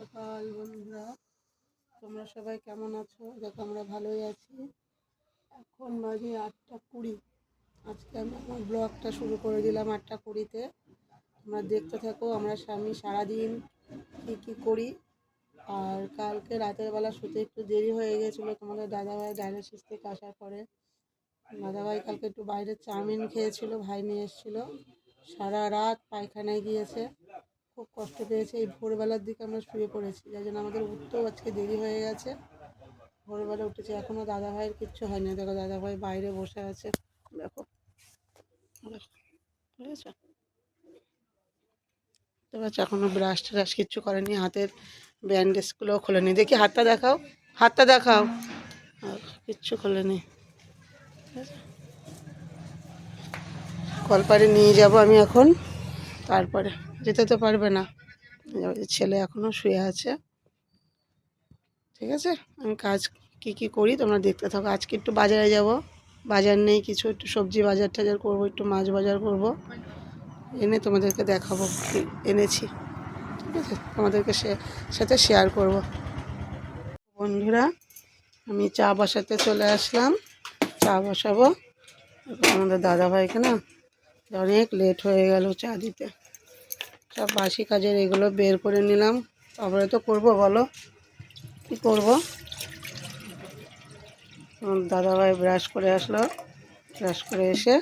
সকাল বন্ধুরা। তোমরা সবাই কেমন আছো? দেখো আমরা ভালোই আছি। এখন বাজে আটটা কুড়ি। আজকে আমি আমার ব্লগটা শুরু করে দিলাম আটটা কুড়িতে। তোমরা দেখতে থাকো, আমরা স্বামী সারাদিন কী কী করি। আর কালকে রাতের বেলা শুতে একটু দেরি হয়ে গেছিল। তোমাদের দাদাভাই ডায়ালিসিস থেকে আসার পরে। দাদাভাই কালকে একটু বাইরে চাউমিন খেয়েছিল, ভাই নিয়ে এসেছিল। সারা রাত পায়খানায় গিয়েছে। খুব কষ্ট পেয়েছে, এই ভোরবেলার দিকে আমরা শুয়ে পড়েছি। যার জন্য আমাদের উঠতেও আজকে দেরি হয়ে গেছে। ভোরবেলা উঠেছি এখনও দাদা ভাইয়ের কিচ্ছু হয়নি। দেখো দাদা ভাই বাইরে বসে আছে। দেখো বুঝেছ? তো বাচ্চা এখনও ব্রাশ ট্রাশ কিচ্ছু করেনি, হাতের ব্যান্ডেজগুলোও খোলেনি। দেখি, হাতটা দেখাও হাতটা দেখাও। কিচ্ছু খোলেনি? কলপারে নিয়ে যাব আমি এখন, তারপরে। যেতে তো পারবে না। ছেলে এখনও শুয়ে আছে। ঠিক আছে? আমি কাজ কি কি করি তোমরা দেখতে থাকো। আজকে একটু বাজারে যাব। বাজার নেই কিছু, একটু সবজি বাজার টাজার করব, একটু মাছ বাজার করব। এনে তোমাদেরকে দেখাবো এনেছি। ঠিক আছে? তোমাদেরকে সাথে শেয়ার করব। বন্ধুরা, আমি চা বসাতে চলে আসলাম। চা বসাবো। আমাদের দাদাভাইকে না অনেক লেট হয়ে গেল চা দিতে। সব বাসি কাজের এগুলো বের করে নিলাম। তারপরে তো করব, বলো? কি করব? দাদাভাই ব্রাশ করে আসলো। ব্রাশ করে এসে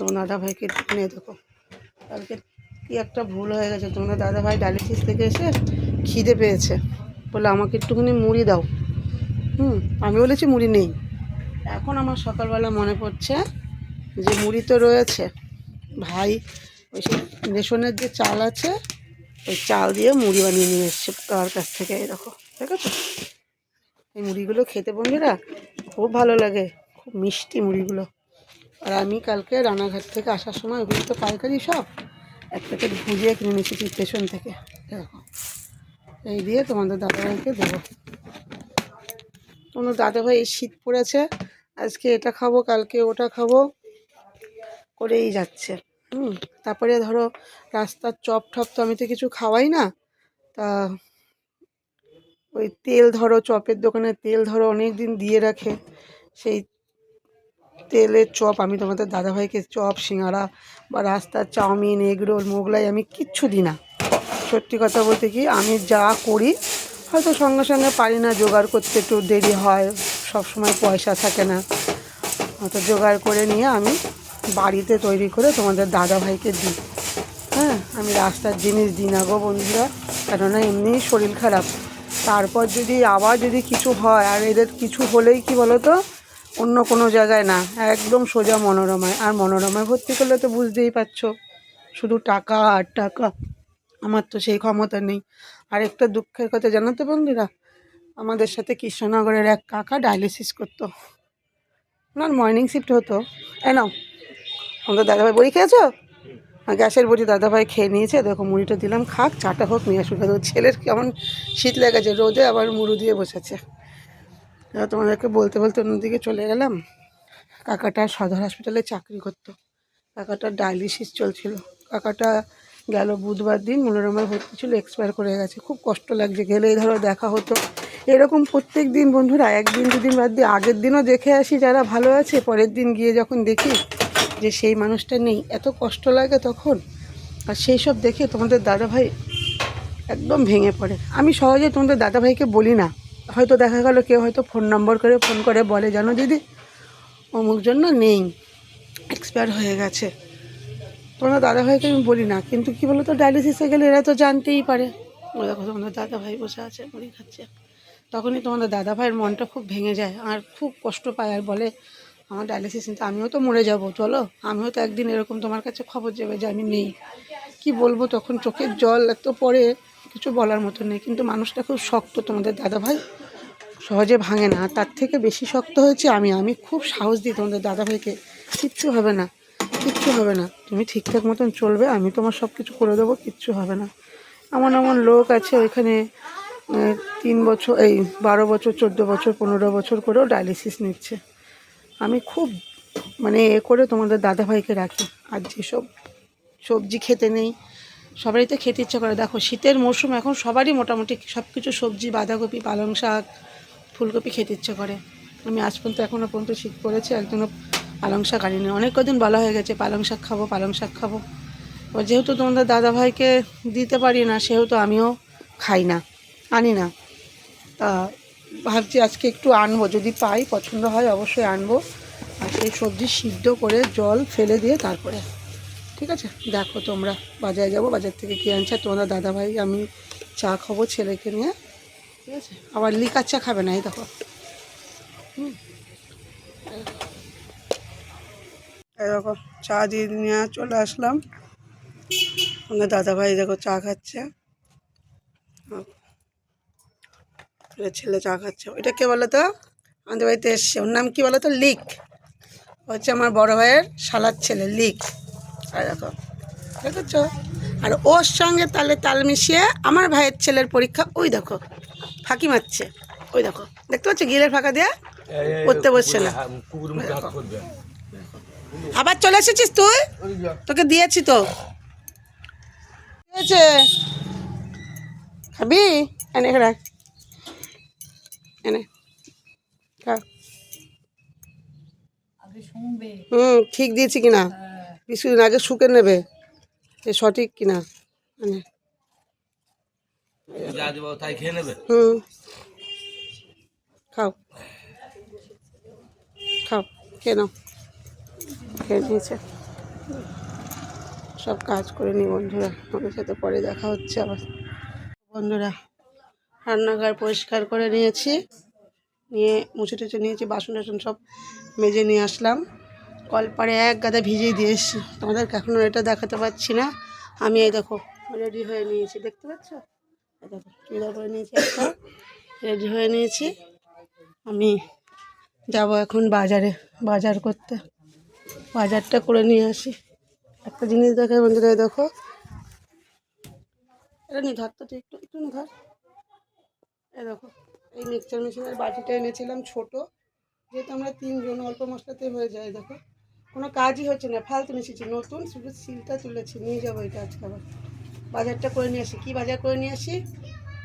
তোমার দাদাভাইকে নিয়ে দেখো। কালকে কি একটা ভুল হয়ে গেছে। তোমাদের দাদাভাই ডায়ালিসিস থেকে এসে খিদে পেয়েছে। বলে, আমাকে একটুখানি মুড়ি দাও। হুম, আমি বলেছি মুড়ি নেই। এখন আমার সকালবেলা মনে পড়ছে যে মুড়ি তো রয়েছে। ভাই ওই সে রেশনের যে চাল আছে, ওই চাল দিয়ে মুড়ি বানিয়ে নিয়ে এসছে তার কাছ থেকে এরকম ঠিক আছে এই মুড়িগুলো খেতে বন্ধুরা খুব ভালো লাগে, খুব মিষ্টি মুড়িগুলো। আর আমি কালকে রানাঘাট থেকে আসার সময়, ওগুলো তো পাইকারি সব, এক প্যাকেট ভুজিয়ে কিনে নিয়েছি স্টেশন থেকে, দেখো। এই দিয়ে তোমাদের দাদাভাইকে দেবো। তোমাদের দাদাভাই এই শীত পড়েছে, আজকে এটা খাব, কালকে ওটা খাব, করেই যাচ্ছে। হুম, তারপরে ধরো রাস্তার চপ টপ তো আমি তো কিছু খাওয়াই না। তা ওই তেল ধরো, চপের দোকানে তেল ধরো অনেক দিন দিয়ে রাখে। সেই তেলের চপ আমি তোমাদের দাদাভাইকে চপ সিঙ্গারা বা রাস্তার চাউমিন এগরোল মোগলাই আমি কিচ্ছু দিই না। সত্যি কথা বলতে কি, আমি যা করি, হয়তো সঙ্গে সঙ্গে পারি না, জোগাড় করতে একটু দেরি হয় সব সময় পয়সা থাকে না। অত জোগাড় করে নিয়ে আমি বাড়িতে তৈরি করে তোমাদের দাদাভাইকে দিই। হ্যাঁ আমি রাস্তার জিনিস দিই না গো বন্ধুরা, কেননা এমনিই শরীর খারাপ। তারপর যদি আবার যদি কিছু হয়, আর এদের কিছু হলেই কি বলো তো অন্য কোনো জায়গায় না, একদম সোজা মনোরমায়। আর মনোরমায় ভর্তি করলে তো বুঝতেই পারছ, শুধু টাকা আর টাকা। আমার তো সেই ক্ষমতা নেই। আর একটা দুঃখের কথা জানো তো বন্ধুরা, আমাদের সাথে কৃষ্ণনগরের এক কাকা ডায়ালিসিস করতো। ওনার মর্নিং শিফট হতো। এ নাও আমাদের দাদাভাই বড়ি খেয়েছো? গ্যাসের বড়ি দাদাভাই খেয়ে নিয়েছে। দেখো, মুড়িটা দিলাম, খাক, চাটা হোক, নিয়ে আসুক। তো ছেলের কেমন শীত লেগেছে, রোদে আবার মুড়ি দিয়ে বসেছে। তোমাদেরকে বলতে বলতে অন্যদিকে চলে গেলাম। কাকাটা সদর হসপিটালে চাকরি করতো। কাকাটার ডায়ালিসিস চলছিল। কাকাটা গেল বুধবার দিন মনোরমায় ভর্তি ছিল, এক্সপায়ার করে গেছে। খুব কষ্ট লাগছে, গেলেই ধরো দেখা হতো। এরকম প্রত্যেক দিন, বন্ধুরা, একদিন, দুদিন বাদ দিয়ে আগের দিনও দেখে আসি যারা ভালো আছে, পরের দিন গিয়ে যখন দেখি যে সেই মানুষটা নেই, এত কষ্ট লাগে তখন? আর সেই সব দেখে তোমাদের দাদাভাই একদম ভেঙে পড়ে। আমি সহজে তোমাদের দাদাভাইকে বলি না। হয়তো দেখা গেল কেউ হয়তো ফোন নম্বর করে ফোন করে বলে, জানো দিদি, অমুক জন্য নেই এক্সপায়ার হয়ে গেছে। তোমাদের দাদাভাইকে আমি বলি না, কিন্তু কি বলো তো ডায়ালিসিসে গেলে এরা তো জানতেই পারে। ও দেখো, তোমাদের দাদাভাই বসে আছে, মুড়ি খাচ্ছে। তখনই তোমাদের দাদাভাইয়ের মনটা খুব ভেঙে যায়, আর খুব কষ্ট পায় আর বলে আমার ডায়ালিসিস নিতে, আমিও তো মরে যাব, চলো? আমিও তো একদিন এরকম তোমার কাছে খবর যাবে যে আমি নেই। কি বলব তখন চোখের জল এত পরে কিছু বলার মতো নেই। কিন্তু মানুষটা খুব শক্ত, তোমাদের দাদাভাই সহজে ভাঙে না। তার থেকে বেশি শক্ত হয়েছে আমি। আমি খুব সাহস দিই তোমাদের দাদাভাইকে। কিচ্ছু হবে না, কিচ্ছু হবে না। তুমি ঠিকঠাক মতন চলবে, আমি তোমার সব কিছু করে দেবো, কিচ্ছু হবে না। এমন এমন লোক আছে ওইখানে তিন বছর, এই বারো বছর, চোদ্দ বছর, পনেরো বছর করেও ডায়ালিসিস নিচ্ছে। আমি খুব মানে এ করে তোমাদের দাদাভাইকে রাখি। আর যেসব সবজি খেতে নেই, সবারই তো খেতে ইচ্ছা করে। দেখো, শীতের মৌসুম এখন সবারই মোটামুটি সব কিছু সবজি, বাঁধাকপি, পালং শাক, ফুলকপি খেতে ইচ্ছে করে। আমি আজ পর্যন্ত এখনও পর্যন্ত শীত পড়েছে, একজনও পালং শাক আনিনি। অনেক কদিন বলা হয়ে গেছে, পালং শাক খাব, পালং শাক খাব। এবার যেহেতু তোমাদের দাদাভাইকে দিতে পারি না, সেহেতু আমিও খাই না, আনি না। তা ভাবছি আজকে একটু আনব, যদি পাই, পছন্দ হয় অবশ্যই আনব। আর সেই সবজি সিদ্ধ করে জল ফেলে দিয়ে তারপরে। ঠিক আছে? দেখো তোমরা, বাজারে যাব, বাজার থেকে কী আনছে? তোমাদের দাদাভাই, আমি চা খাব ছেলেকে নিয়ে। ঠিক আছে? আবার লিকার চা খাবে না, এই দেখো। হুম। দেখো, চা দিয়ে নিয়ে চলে আসলাম। আমাদের দাদাভাই দেখো চা খাচ্ছে। ছেলে চা খাচ্ছে। ওইটা কে বলো তো আমাদের বাড়িতে এসছে। ওর নাম কি বলো তো লিক হচ্ছে আমার বড় ভাইয়ের শালার ছেলে লিক। আর দেখো দেখেছ আর ওর সঙ্গে তালে তাল মিশিয়ে আমার ভাইয়ের ছেলের পরীক্ষা ওই দেখো ফাঁকি মারছে। ওই দেখো দেখতে পাচ্ছ? গিলের ফাঁকা দিয়ে পড়তে বসছে না। আবার চলে এসেছিস তুই? তোকে দিয়েছি তো। কি হয়েছে? খাবি? এনে রাখ। এনে। হুম ঠিক দিয়েছি কিনা? কিছুদিন আগে শুকে নেবে। এ সঠিক কিনা? মানে হুম। খাও। খাও খেয়ে নাও। খেয়ে নিয়েছে। সব কাজ করে নি বন্ধুরা। আমাদের সাথে পরে দেখা হচ্ছে আবার। বন্ধুরা রান্নাঘর পরিষ্কার করে নিয়েছি। নিয়ে মুছে টুছে নিয়েছি, বাসন টাসন সব মেজে নিয়ে আসলাম। কলপাড়ে এক গাদা ভিজিয়ে দিয়ে এসছি তোমাদেরকে এখনও এটা দেখাতে পারছি না। আমি এই দেখো রেডি হয়ে নিয়েছি। দেখতে পাচ্ছ? দেখো করে নিয়েছি একটা। রেডি হয়ে নিয়েছি। আমি যাব এখন বাজারে, বাজার করতে। বাজারটা করে নিয়ে আসি। একটা জিনিস দেখে বন্ধুরা দেখো। এটা নি ধর তো একটু একটু নি ধর। এই দেখো, এই মিক্সচার মেশিনের বাটিটা এনেছিলাম ছোট। যেহেতু আমরা তিনজন অল্প মশলাতে হয়ে যায় দেখো। কোনো কাজই হচ্ছে না, ফালতু মিশিয়েছি। নতুন শুধু সিলটা তুলেছি, নিয়ে যাব এটা আজকে আবার। বাজারটা করে নিয়ে আসি। কী বাজার করে নিয়ে আসি?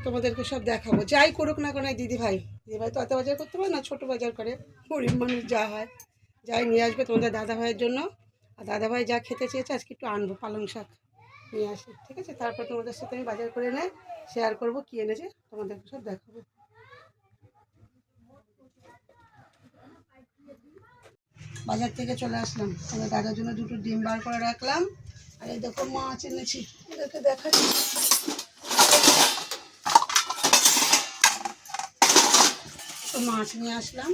তোমাদেরকে সব দেখাবো। যাই করুক না কোনো দিদি ভাই। দিদি ভাই তো অত বাজার করতে পারে না? ছোটো বাজার করে। গরিব মানুষ যা হয়, যাই নিয়ে আসবে তোমাদের দাদা ভাইয়ের জন্য। আর দাদা ভাই যা খেতে চেয়েছে, আজকে একটু আনব পালং শাক। নিয়ে আসি, ঠিক আছে? তারপর তোমাদের সাথে আমি বাজার করে এনে শেয়ার করব, কী এনেছে তোমাদেরকে সব দেখাবো। বাজার থেকে চলে আসলাম। আমার দাদার জন্য দুটো ডিম বার করে রাখলাম। আর এই দেখো মাছ এনেছি। এদেরকে দেখাচ্ছি। মাছ নিয়ে আসলাম।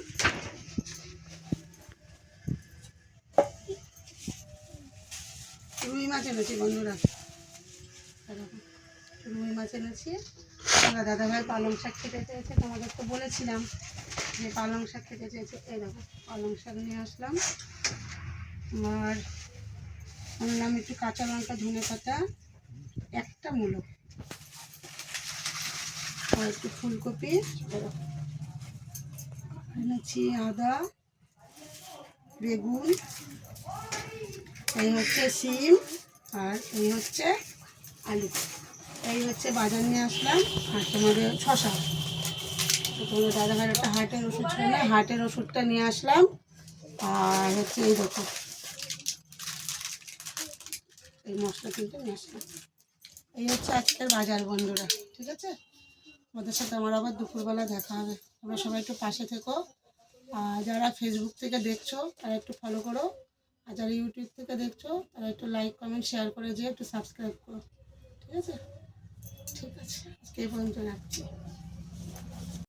রুই মাছ এনেছি বন্ধুরা। রুই মাছ এনেছি। আমার দাদাভাই পালং শাক খেতে চেয়েছে তোমাদের তো বলেছিলাম যে পালং শাক খেতে চেয়েছে। এই দেখো, পালং শাক নিয়ে আসলাম। আর আনলাম একটু কাঁচা লঙ্কা, ধনে পাতা, একটা মূলো আর একটু ফুলকপি। এনেছি আদা, বেগুন, এই হচ্ছে সিম আর এই হচ্ছে আলু। এই হচ্ছে বাজার নিয়ে আসলাম, আর তোমাদের শশা। তো তোমাদের দাদাভাইয়ের একটা হার্টের ওষুধ ছিল না হার্টের ওষুধটা নিয়ে আসলাম, আর হচ্ছে এই দেখো। এই মশলা কিন্তু নিয়ে আসলাম। এই হচ্ছে আজকের বাজার বন্ধুরা, ঠিক আছে? ওদের সাথে আমার আবার দুপুরবেলা দেখা হবে। তোমরা সবাই একটু পাশে থেকো, আর যারা ফেসবুক থেকে দেখছ, তারা একটু ফলো করো, আর যারা ইউটিউব থেকে দেখছ, তারা একটু লাইক কমেন্ট শেয়ার করে যেয়ে একটু সাবস্ক্রাইব করো। ঠিক আছে। ঠিক আছে আজকে পর্যন্ত রাখছি?